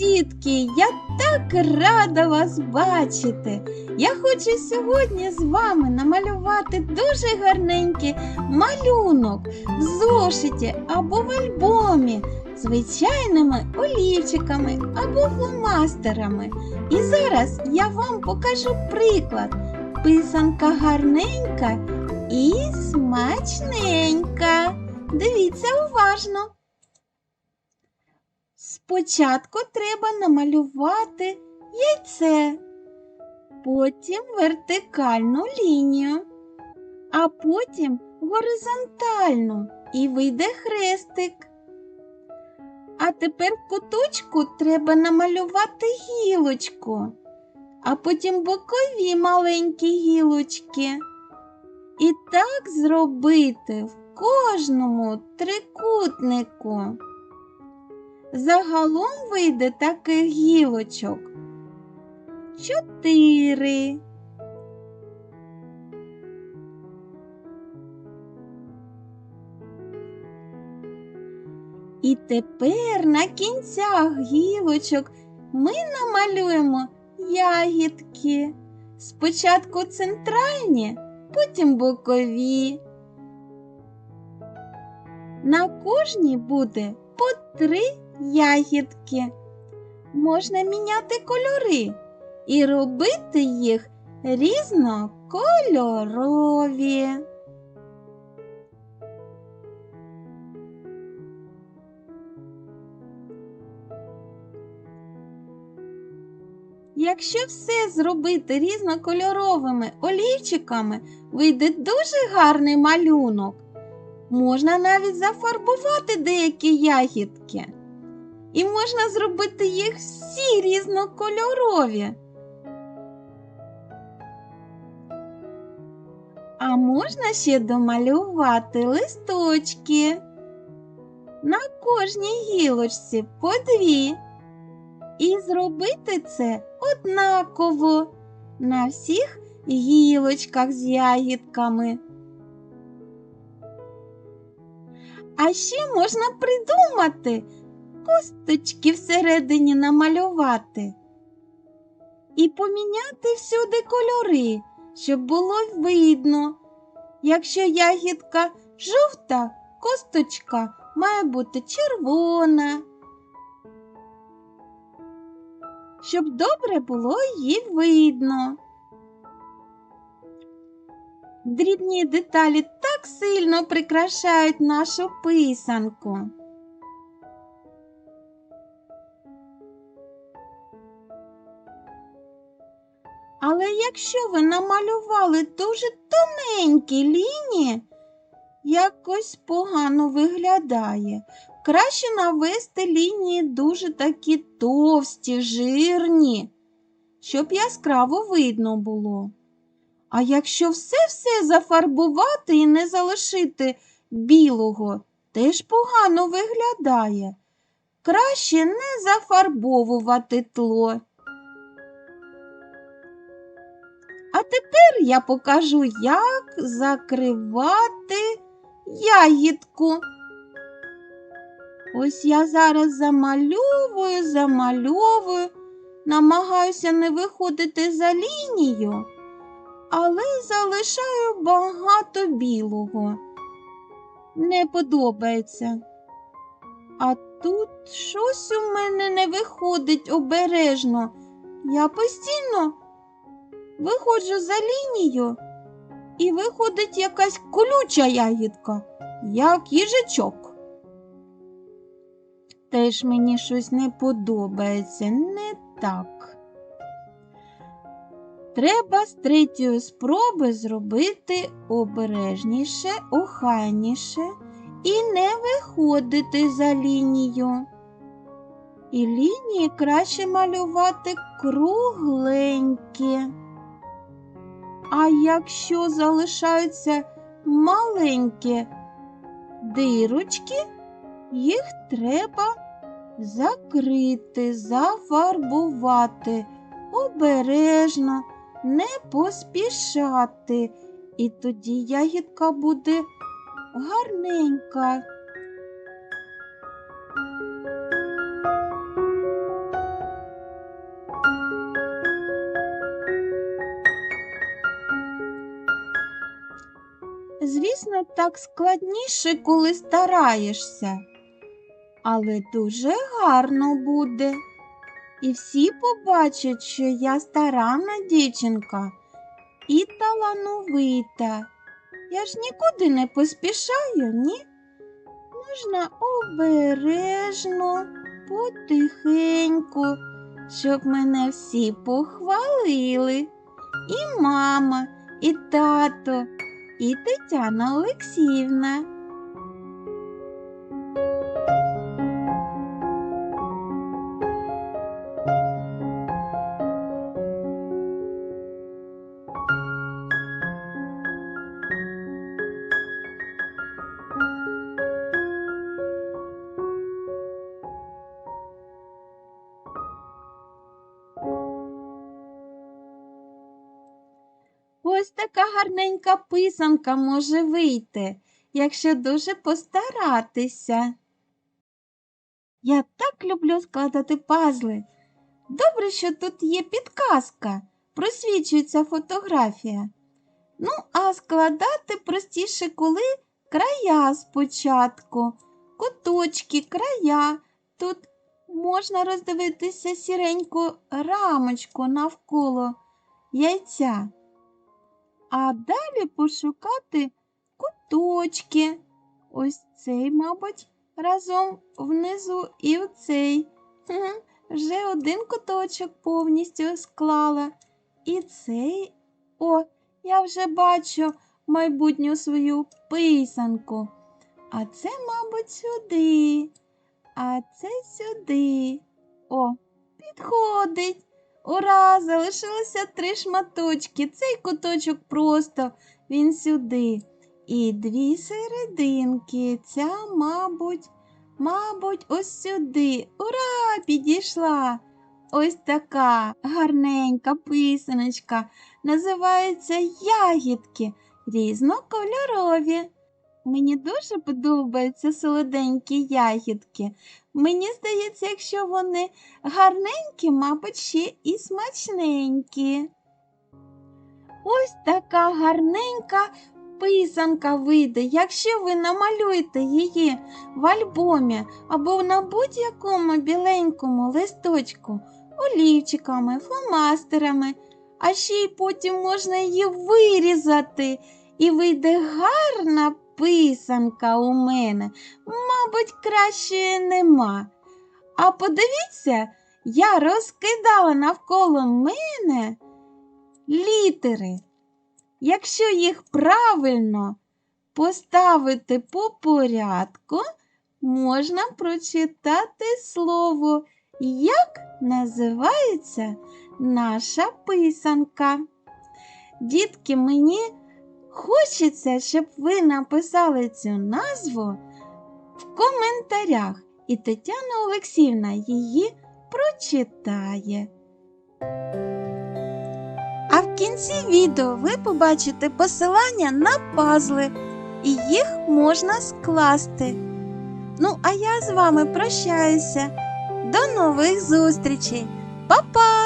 Дітки! Я так рада вас бачити. Я хочу сьогодні з вами намалювати дуже гарненький малюнок в зошиті або в альбомі звичайними олівчиками або фломастерами. І зараз я вам покажу приклад. Писанка гарненька і смачненька. Дивіться уважно. Спочатку треба намалювати яйце, потім вертикальну лінію, а потім горизонтальну і вийде хрестик. А тепер в куточку треба намалювати гілочку, а потім бокові маленькі гілочки. І так зробити в кожному трикутнику. Загалом вийде таких гілочок. Чотири. І тепер на кінцях гілочок ми намалюємо ягідки. Спочатку центральні, потім бокові. На кожній буде по три ягідки. Можна міняти кольори і робити їх різнокольорові. Якщо все зробити різнокольоровими олівчиками, вийде дуже гарний малюнок. Можна навіть зафарбувати деякі ягідки. І можна зробити їх всі різнокольорові. А можна ще домалювати листочки. На кожній гілочці по дві. І зробити це однаково на всіх гілочках з ягідками. А ще можна придумати косточки всередині намалювати і поміняти всюди кольори, щоб було видно. Якщо ягідка жовта, косточка має бути червона. Щоб добре було її видно. Дрібні деталі так сильно прикрашають нашу писанку. Якщо ви намалювали дуже тоненькі лінії, якось погано виглядає. Краще навести лінії дуже такі товсті, жирні, щоб яскраво видно було. А якщо все-все зафарбувати і не залишити білого, теж погано виглядає. Краще не зафарбовувати тло. Я покажу, як закривати ягідку. Ось я зараз замальовую, замальовую, намагаюся не виходити за лінію але залишаю багато білого. Не подобається. А тут щось у мене не виходить обережно. Я постійно виходжу за лінію і виходить якась колюча ягідка, як їжачок. Теж мені щось не подобається, не так. Треба з третьої спроби зробити обережніше, охайніше і не виходити за лінію. І лінії краще малювати кругленькі. А якщо залишаються маленькі дирочки, їх треба закрити, зафарбувати обережно не поспішати, і тоді ягідка буде гарненька. Так складніше, коли стараєшся. Але дуже гарно буде. І всі побачать, що я старанна дівчинка і талановита. Я ж нікуди не поспішаю, ні? Можна обережно, потихеньку, щоб мене всі похвалили. І мама, і тато, і Тетяна Олексіївна. Гарненька писанка може вийти, якщо дуже постаратися. Я так люблю складати пазли. Добре, що тут є підказка, просвічується фотографія. Ну, а складати простіше, коли края спочатку, куточки, края. Тут можна роздивитися сіреньку рамочку навколо яйця. А далі пошукати куточки. Ось цей, мабуть, разом внизу і оцей. Хм, Вже один куточок повністю склала. І цей. О, я вже бачу майбутню свою писанку. А це, мабуть, сюди. А це сюди. О, підходить. Ура! Залишилося три шматочки. Цей куточок просто він сюди. І дві серединки. Ця, мабуть, мабуть, ось сюди. Ура! Підійшла. Ось така гарненька писаночка. Називаються ягідки різнокольорові. Мені дуже подобаються солоденькі ягідки. Мені здається, якщо вони гарненькі, мабуть, ще і смачненькі. Ось така гарненька писанка вийде, якщо ви намалюєте її в альбомі або на будь-якому біленькому листочку, олівчиками, фломастерами, а ще й потім можна її вирізати, і вийде гарна писанка у мене. Мабуть, кращої нема. А подивіться, я розкидала навколо мене літери. Якщо їх правильно поставити по порядку, можна прочитати слово, як називається наша писанка. Дітки, мені хочеться, щоб ви написали цю назву в коментарях, і Тетяна Олексіївна її прочитає. А в кінці відео ви побачите посилання на пазли, і їх можна скласти. Ну, а я з вами прощаюся. До нових зустрічей. Па-па!